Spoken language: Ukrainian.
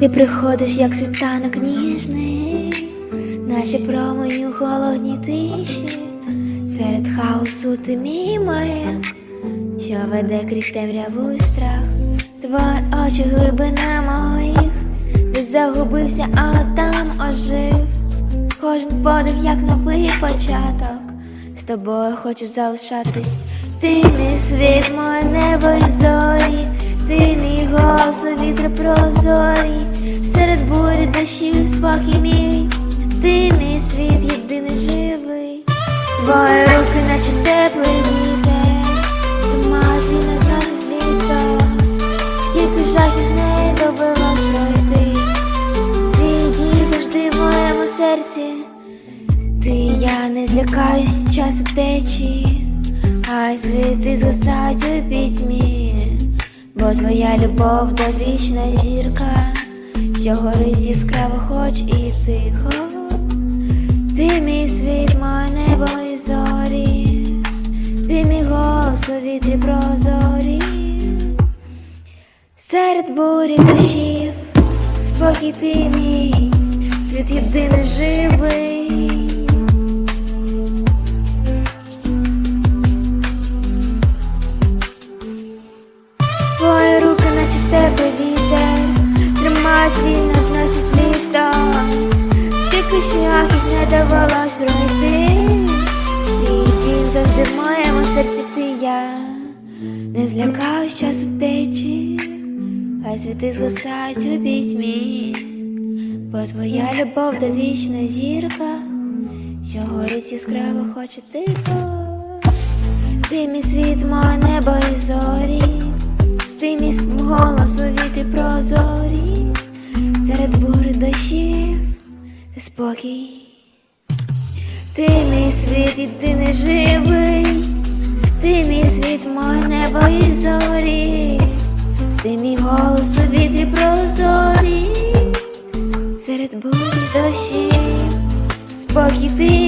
Ти приходиш, як світанок ніжний, наші промені у холодній тиші, серед хаосу ти мій маяк, що веде крізь темряву страх, твої очі глибина моїх, ти загубився, а там ожив. Кожен подих, як новий початок, з тобою хочу залишатись. Ти мій світ, моє небо і зорі, ти мій голос у вітри прозорі, серед бурі дощів спокій мій, ти мій світ, єдиний живий, твої руки, наче теплий вітер, Тримайся і не знати літо, скільки жахів не довелось пройти. Твій дім завжди в моєму серці. Ти я не злякаюсь часу течі, хай світи згасають у пітьмі, бо твоя любов довічна зірка, що горить яскраво, хоч і тихо. Ти мій світ, моє небо і зорі, ти мій голос у вітрі прозорі. Серед бурі душів, спокій ти мій, світ єдиний живий. Свій нас носить літо. Скільки шляхів не довелось пройти. Твій завжди в моєму серці ти я. Не злякаюсь часу течі, хай світи згасають у пітьмі, бо твоя любов довічна зірка, що горить яскраво хоче тихо. Ти мій світ, моє небо і зорі, серед бури дощів ти спокій. Ти мій світ, і ти не живий, ти мій світ, моє небо і зорі, ти мій голос у вітрі прозорі, серед бурі дощів, спокій ти.